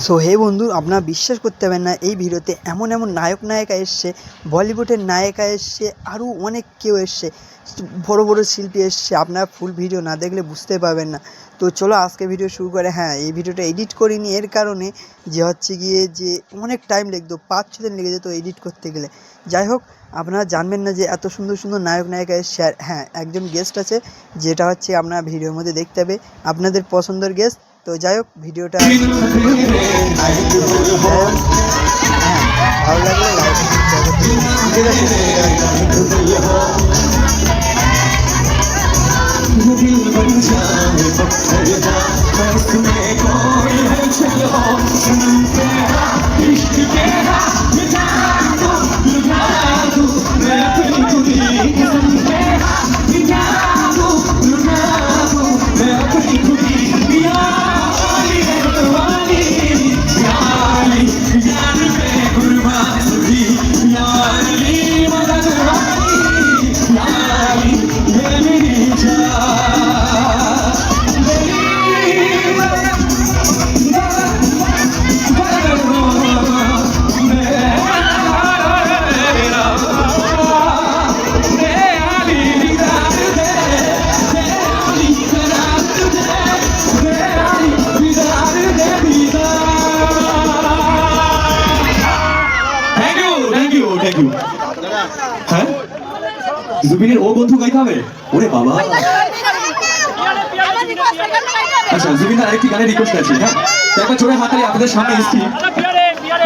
So hey বন্ধু, আপনারা বিশ্বাস করতে পারবেন না, এই ভিডিওতে এমন এমন নায়ক নায়িকা এসছে, বলিউডের নায়িকা এসছে আরও অনেক কেউ এসছে, বড় বড় শিল্পী এসছে, আপনারা ফুল ভিডিও না দেখলে বুঝতে পারবেন না। তো চলো আজকে ভিডিও শুরু করে হ্যাঁ এই ভিডিওটা এডিট করিনি, এর কারণে যে হচ্ছে গিয়ে যে অনেক টাইম লাগতো, পাঁচ ছ দিন লেগে যেত এডিট করতে গেলে। যাই হোক, আপনারা জানবেন না যে এত সুন্দর সুন্দর নায়ক নায়িকা এসছে হ্যাঁ একজন গেস্ট আছে, যেটা হচ্ছে আপনারা ভিডিওর মধ্যে দেখতে হবে। আপনাদের পছন্দের গেস্ট তো যাই হোক ভিডিওটা যাই হোক, হ্যাঁ ভালো লাগলে লাইক আচ্ছা জুবিনের আরেকটি গানের রিকোয়েস্ট আছে হ্যাঁ? একবার চোরে হাতালি আপনাদের সামনে এসেছি।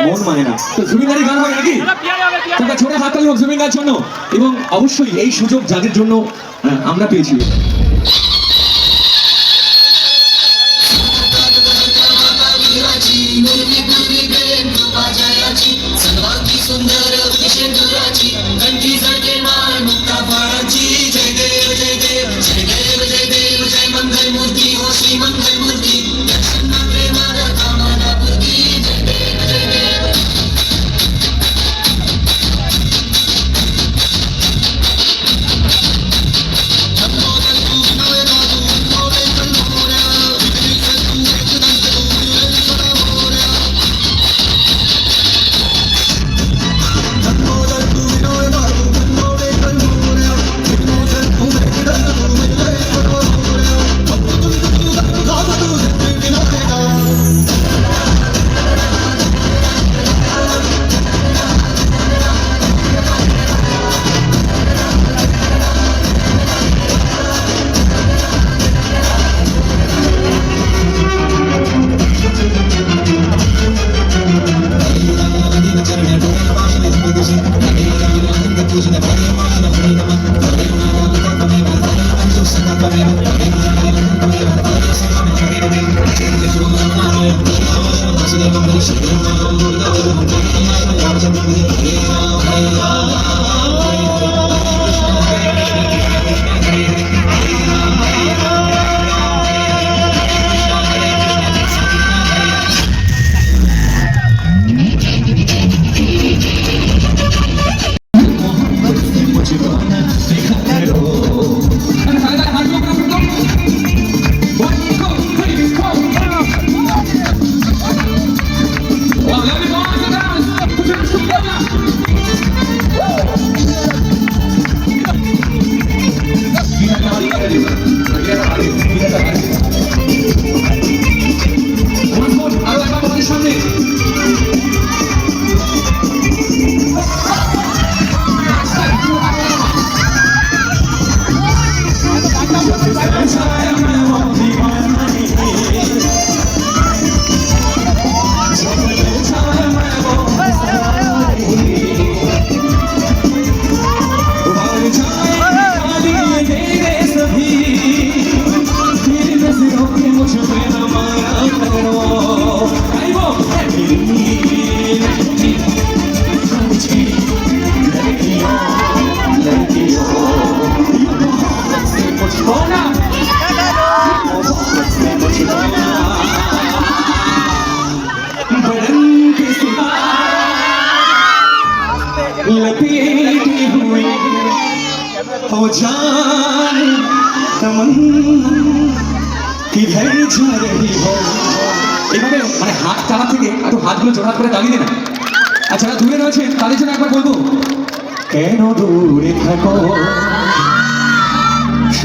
মন মানে না। তো জুবিনারই গান হবে নাকি? একটা হাতালি হাততালি হোক জুবিনার জন্য। এবং অবশ্যই এই সুযোগ যাদের জন্য আমরা পেয়েছি।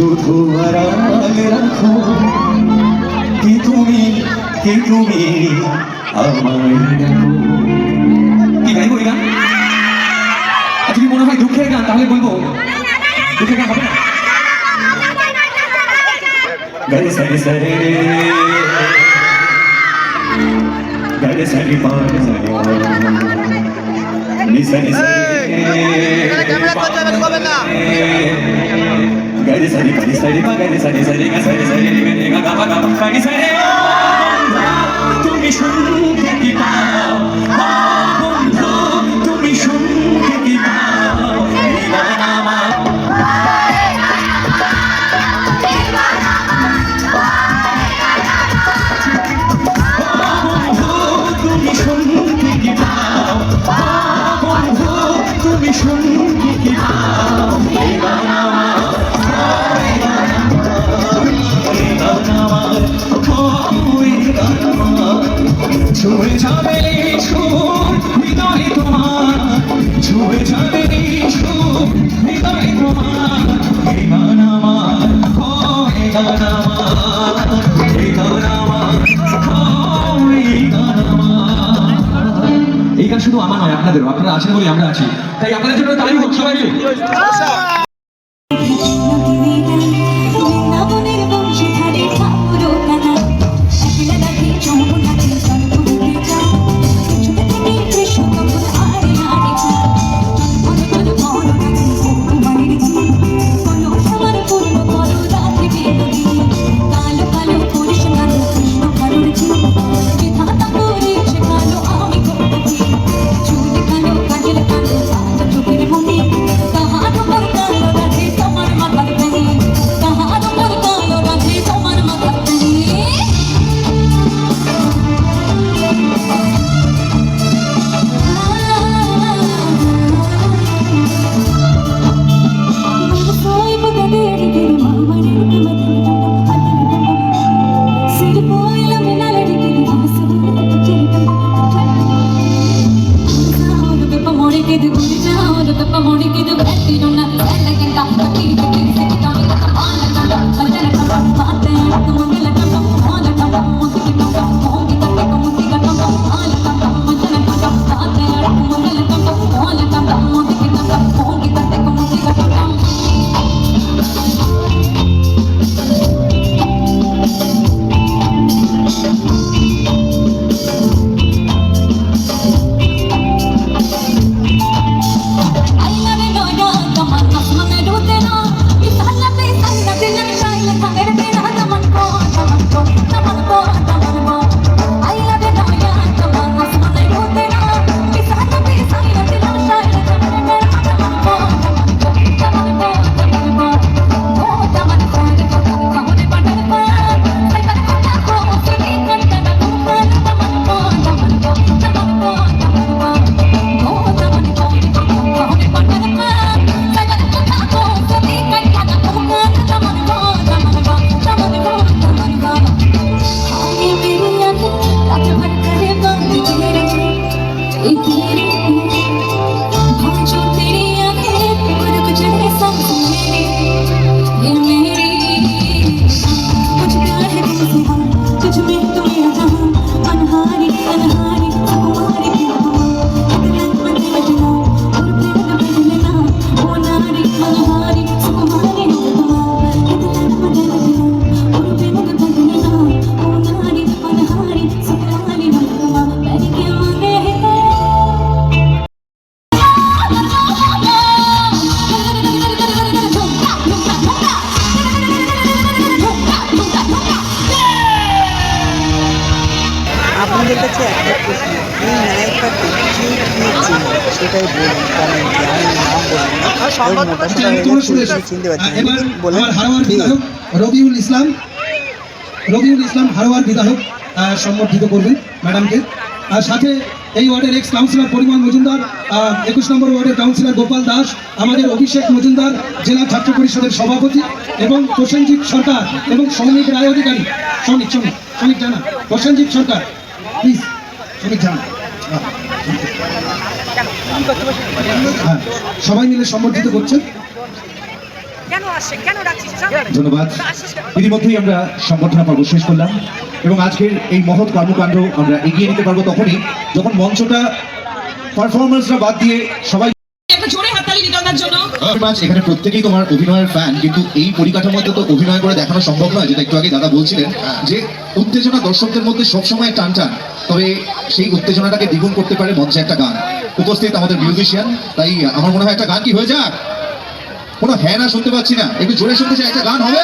চোখ আড়ালে রাখো কি তুমি কি তুমি আমায় দেখো কি গাইবো এই গান যদি মনে হয় দুঃখের গান তাহলে বলব দুঃখের গান হবে না গরে সারি সারে গরে সারি পা সারি সারি সারি りさりかりさりまがりさりさりがさりさりりがりががばがばかりさりあんたとみしゅんけきたあんたとみしゅんけき কাছে একটা প্রশ্ন। এই নায়কটা কি খেয়েছে সেটাই বলুন কারণ আমি নাম হ্যাঁ, বলুন চিনতে পারছি বলেন রবিউল ইসলাম। রবিউল ইসলাম হারোয়ার বিধায়ক সম্বর্ধিত করবেন ম্যাডামকে। আর সাথে এই ওয়ার্ডের এক্স কাউন্সিলর পরিমাণ মজুমদার একুশ নম্বর ওয়ার্ডের কাউন্সিলর গোপাল দাস আমাদের অভিষেক মজুমদার জেলা ছাত্র পরিষদের সভাপতি এবং প্রসেনজিৎ সরকার এবং শ্রমিক রায় অধিকারী। শ্রমিক শ্রমিক শ্রমিক জানা প্রসেনজিৎ সরকার। কেন আসছে কেন ডাকছিস? এসব? ধন্যবাদ। আসছিস কেন? ইতিমধ্যেই আমরা সংবর্ধনা পর্ব শেষ করলাম এবং আজকের এই মহৎ কর্মকাণ্ড আমরা এগিয়ে নিতে পারব তখনই যখন মঞ্চটা পারফরমেন্সরা বাদ দিয়ে সবাই এখানে প্রত্যেকেই তোমার অভিনয়ের ফ্যান কিন্তু এই পরিকাঠামোতে তো অভিনয় করে দেখানো সম্ভব নয় যেটা একটু আগে দাদা বলছিলেন যে উত্তেজনা দর্শকদের মধ্যে সবসময় টান টান তবে সেই উত্তেজনাটাকে দ্বিগুণ করতে পারে মঞ্চে একটা গান। উপস্থিত আমাদের মিউজিশিয়ান তাই আমার মনে হয় একটা গান কি হয়ে যাক? কোনো হ্যাঁ না শুনতে পাচ্ছি না। একটু জোরে শুনতে চাই, একটা গান হবে?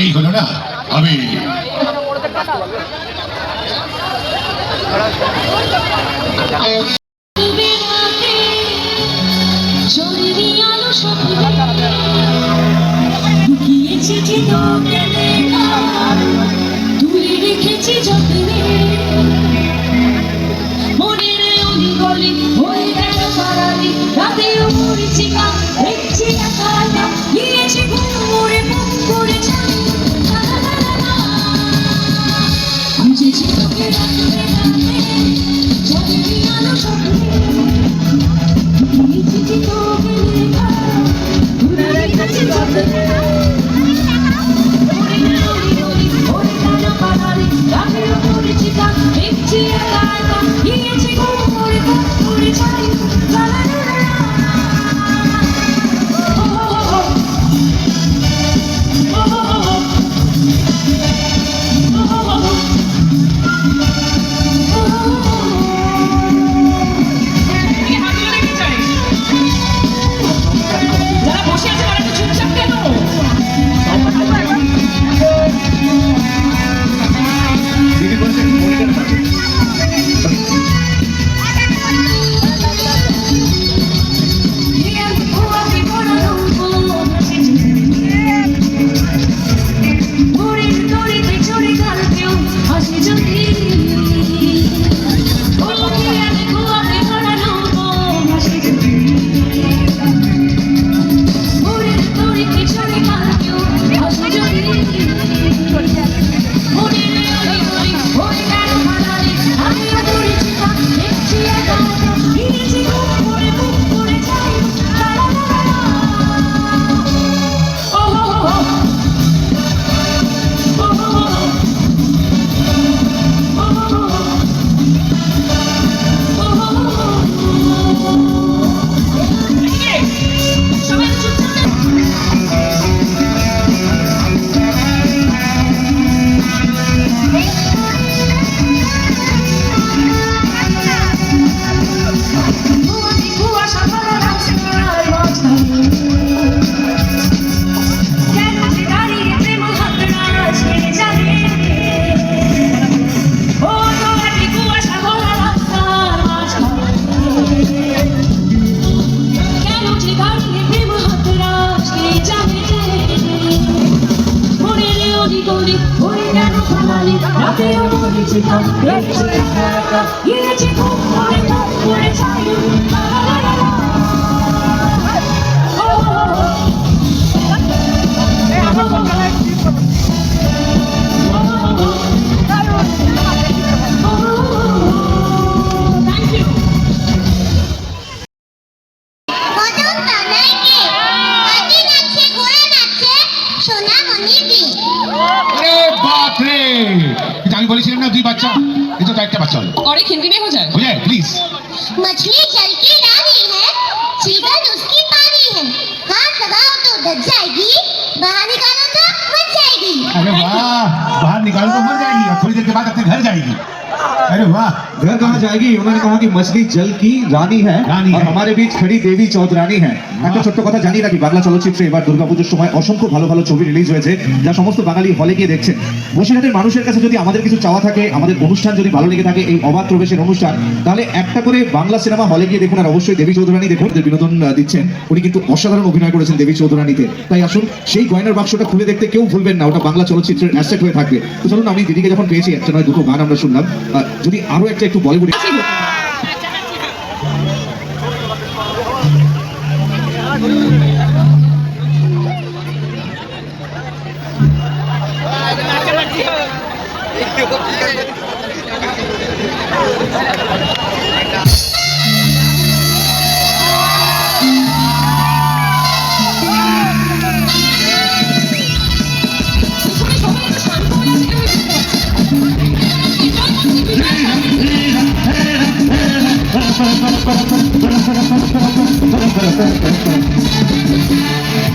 এই হলো না, আমি। こんに。वाह घर कहाँ जाएगी उन्होंने कहा कि मछली जल की रानी है রানী আর হ্যাঁ। আমাদের বীচ খড়ি দেবী চৌধুরানী হ্যাঁ একটা ছোট্ট কথা জানি রাখি বাংলা চলচ্চিত্রে এবার দুর্গাপুজোর সময় অসংখ্য ভালো ভালো ছবি রিলিজ হয়েছে যা সমস্ত বাঙালি হলে গিয়ে দেখছেন বসিরহাটের মানুষের কাছে যদি আমাদের কিছু চাওয়া থাকে আমাদের অনুষ্ঠান যদি ভালো লেগে থাকে এই অবাধ প্রবেশের অনুষ্ঠান তাহলে একটা করে বাংলা সিনেমা হলে গিয়ে দেখুন আর অবশ্যই দেবী চৌধুরানী দেখুন যে বিনোদন আহ, দিচ্ছেন উনি কিন্তু অসাধারণ অভিনয় করেছেন দেবী চৌধুরানীতে তাই আসুন সেই গয়নার বাক্সটা খুলে দেখতে কেউ ভুলবেন না ওটা বাংলা চলচ্চিত্রের অ্যাসেট হয়ে থাকবে তো চলুন আমি দিদিকে যখন পেয়েছি একটা নয় দুটো গান আমরা শুনলাম আহ, যদি আরও একটা একটু বলিউড Thank you.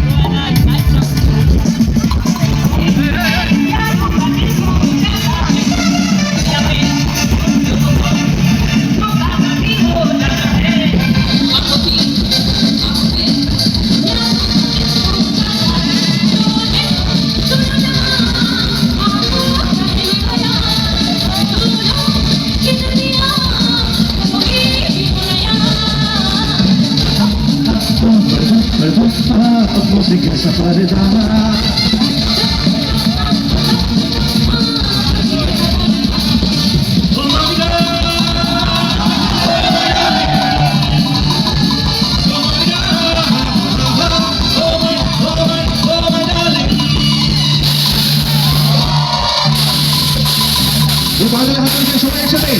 হাত হাতের সবাই একসাথে।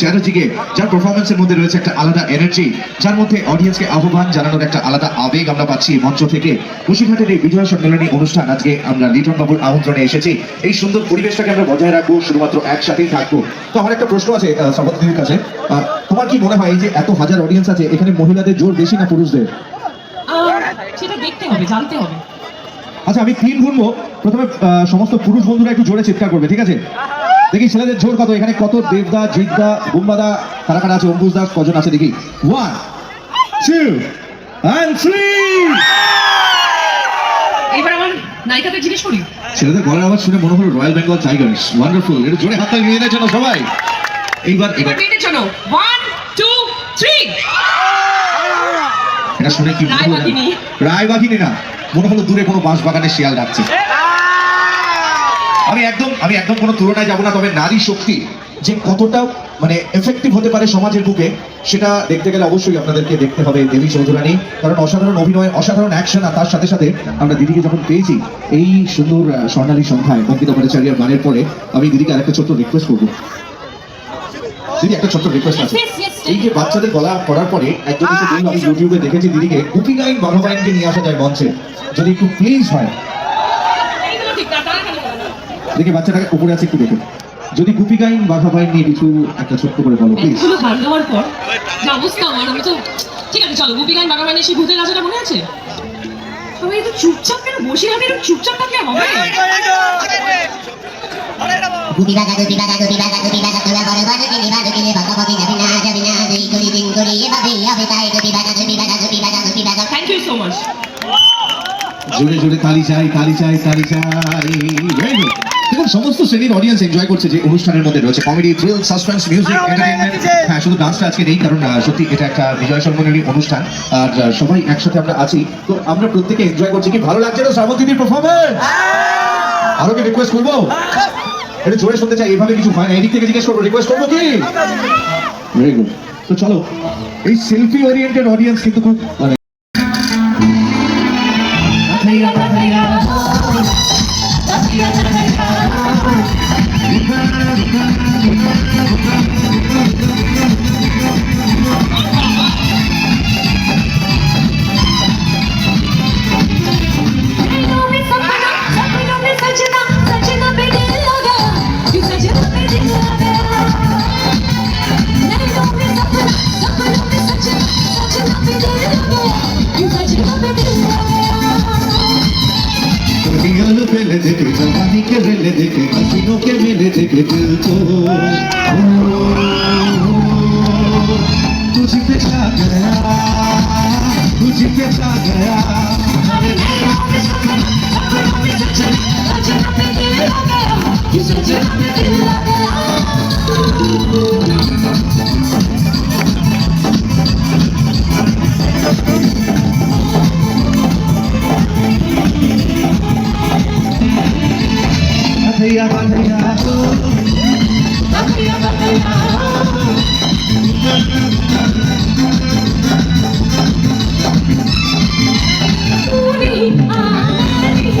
চ্যাটার্জিকে যার পারফরমেন্সের মধ্যে রয়েছে একটা আলাদা এনার্জি যার মধ্যে অডিয়েন্সকে আহ্বান জানানোর একটা আলাদা আবেগ আমরা পাচ্ছি মঞ্চ থেকে। কুশিঘাটের এই বিজয় সম্মেলনী অনুষ্ঠান আজকে আমরা লিটন বাবুর আমন্ত্রণে এসেছি। এই সুন্দর পরিবেশটাকে আমরা বজায় রাখব শুধুমাত্র একসাথেই থাকব। তো আমার একটা প্রশ্ন আছে সভাপতির কাছে। তোমার কি মনে হয় যে এত হাজার অডিয়েন্স আছে এখানে মহিলাদের জোর বেশি না পুরুষদের? সেটা দেখতে হবে জানতে হবে। আচ্ছা আমি তিন গুনবো প্রথমে সমস্ত পুরুষ বন্ধুরা একটু জোরে চিৎকার করবে ঠিক আছে? দেখি ছেলেদের জোর কত? এখানে কত দেবদা জিতদা বুম্বাদা কারা কারা আছে? অঙ্কুশ দাস কজন আছে দেখি? ওয়ান টু অ্যান্ড থ্রি এবার আমার নায়িকাদের জিজ্ঞেস করি। ছেলেদের গলার আওয়াজ শুনে মনে হলো রয়্যাল বেঙ্গল টাইগার্স ওয়ান্ডারফুল এটা জোরে হাততালি নিয়ে জন্য সবাই। এইবার এবার এবার মেয়েদের জন্য। ওয়ান টু থ্রি এটা শুনে কি রায়বাঘিনী। জানো? না। মনে হলো দূরে কোনো বাঁশ বাগানে শিয়াল ডাকছে। আমি একদম আমি একদম কোনো তুলনায় যাব না তবে নারী শক্তি যে কতটা মানে এফেক্টিভ হতে পারে সমাজের বুকে সেটা দেখতে গেলে অবশ্যই আপনাদেরকে দেখতে হবে দেবী চৌধুরানী। কারণ অসাধারণ অভিনয় অসাধারণ অ্যাকশন আর তার সাথে সাথে আমরা দিদিকে যখন পেয়েছি এই সুন্দর স্বর্ণালী সংখ্যায় অঙ্কিতা ভট্টাচার্যের গানের পরে আমি দিদিকে আরেকটা ছোট্ট রিকোয়েস্ট করব। দিদি একটা ছোট্ট রিকোয়েস্ট আছে। এই যে বাচ্চাদের গলা করার পরে একজন আমি ইউটিউবে দেখেছি দিদিকে গাইন বাঘা বাইনকে নিয়ে আসা যায় মঞ্চে। যদি একটু প্লিজ হয় এইগুলো ঠিক না তারা কেন বলে না? দেখে বাচ্চাটাকে উপরে আছে একটু দেখে যদি গুপি গাইন বাঘা বাইন নিয়ে কিছু একটা ছোট্ট করে বলো প্লিজ গান গাওয়ার পর যা অবস্থা আমার আমি তো ঠিক আছে চলো গোপী মানে সেই ভূতের রাজাটা মনে আছে সবাই একটু চুপচাপ কেন বসে থাকে একটু চুপচাপ থাকলে হবে তোলা করে বাজে বাজে যাবি না যাবি না করি করি এভাবেই হবে তাই থ্যাংক ইউ সো মাচ জোরে জোরে তালি চাই তালি চাই তালি চাই. সমস্ত শ্রেণির অডিয়েন্স এনজয় করছে যে অনুষ্ঠানের মধ্যে রয়েছে comedy thrill suspense music entertainment হ্যাঁ শুধু ডান্সটা আজকে নেই কারণ সত্যি এটা একটা বিজয় সম্মানেরই অনুষ্ঠান। আর সবাই একসাথে আমরা আছি। তো আমরা প্রত্যেকে এনজয় করছি। কি ভালো লাগছে তো শ্রাবণ দিদির পারফরমেন্স আরও কি রিকোয়েস্ট করব? এটা জোরে শুনতে চাই এভাবে কিছু হয় না। এদিক থেকে জিজ্ঞেস করব রিকোয়েস্ট করব কি? ভেরি গুড তো চলো এই সেলফি ওরিয়েন্টেড অডিয়েন্স কিন্তু খুব মানে Pataya Pataya Pataya Pataya Puri Aani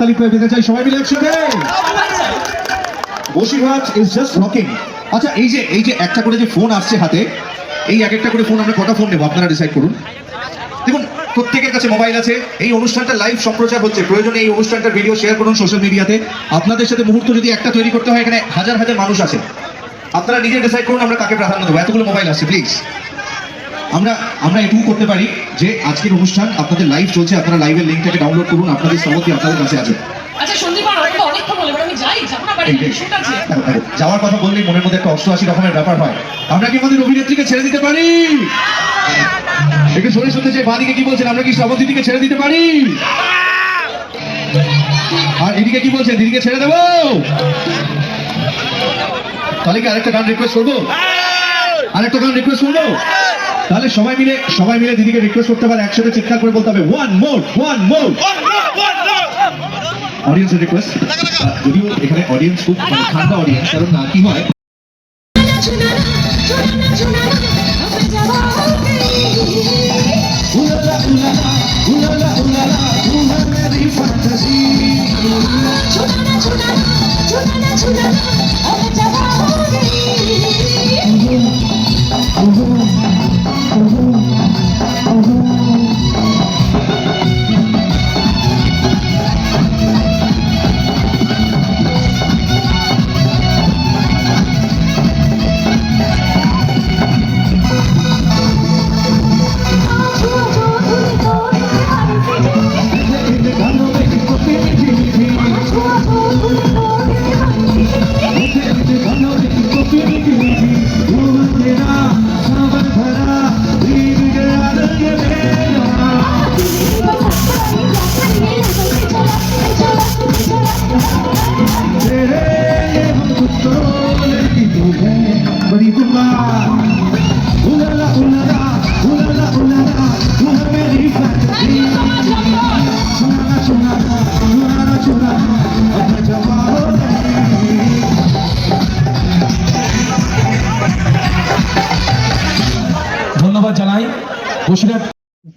হাততালি করে পেতে চাই, সবাই মিলে একসাথে। বসিরহাট ইজ জাস্ট রকিং আচ্ছা এই যে এই যে একটা করে যে ফোন আসছে হাতে, এই এক একটা করে ফোন আমরা কটা ফোন নেব? আপনারা ডিসাইড করুন। দেখুন, প্রত্যেকের কাছে মোবাইল আছে। এই অনুষ্ঠানটা লাইভ সম্প্রচার হচ্ছে। প্রয়োজনে এই অনুষ্ঠানটার ভিডিও শেয়ার করুন সোশ্যাল মিডিয়াতে আপনাদের সাথে মুহূর্ত যদি একটা তৈরি করতে হয়, এখানে হাজার হাজার মানুষ আছে। আপনারা নিজে ডিসাইড করুন আমরা কাকে প্রাধান্য দেবো। এতগুলো মোবাইল আছে প্লিজ আমরা আমরা এটুকু করতে পারি যে আজকের অনুষ্ঠান আপনাদের লাইভ চলছে আপনারা লাইভের লিঙ্কটাকে ডাউনলোড করুন আপনাদের সমতি আপনাদের কাছে আছে। আচ্ছা যাওয়ার কথা বললেই মনের মধ্যে একটা অষ্টআশি রকমের ব্যাপার হয়। আমরা কি আমাদের অভিনেত্রীকে ছেড়ে দিতে পারি? একটু শরীর শুনতে চাই বাদিকে কি বলছেন? আমরা কি শ্রাবন্তী দিকে ছেড়ে দিতে পারি? আর এদিকে কি বলছেন? দিদিকে ছেড়ে দেবো? তাহলে কি আরেকটা গান রিকোয়েস্ট করব? আরেকটা গান রিকোয়েস্ট করব? তাহলে সবাই মিলে সবাই মিলে দিদিকে রিকোয়েস্ট করতে পারে একসাথে চিৎকার করে বলতে হবে ওয়ান মোর ওয়ান মোর অডিয়েন্সের রিকোয়েস্ট যদিও এখানে অডিয়েন্স খুব মানে ঠান্ডা অডিয়েন্স কারণ না কি হয়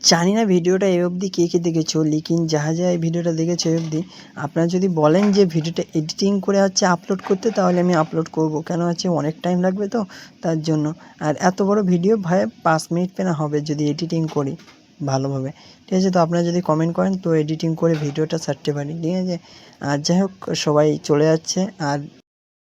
জানি না ভিডিওটা এই অবধি কে কে দেখেছ, লিকিন যাহা যা এই ভিডিওটা দেখেছ এই অবধি, আপনারা যদি বলেন যে ভিডিওটা এডিটিং করে হচ্ছে আপলোড করতে, তাহলে আমি আপলোড করব। কেন হচ্ছে অনেক টাইম লাগবে তো, তার জন্য। আর এত বড় ভিডিও ভাই পাঁচ মিনিট পেনা হবে যদি এডিটিং করি ভালোভাবে? ঠিক আছে, তো আপনারা যদি কমেন্ট করেন, তো এডিটিং করে ভিডিওটা ছাড়তে পারি। ঠিক আছে? আর যাই হোক, সবাই চলে যাচ্ছে। আর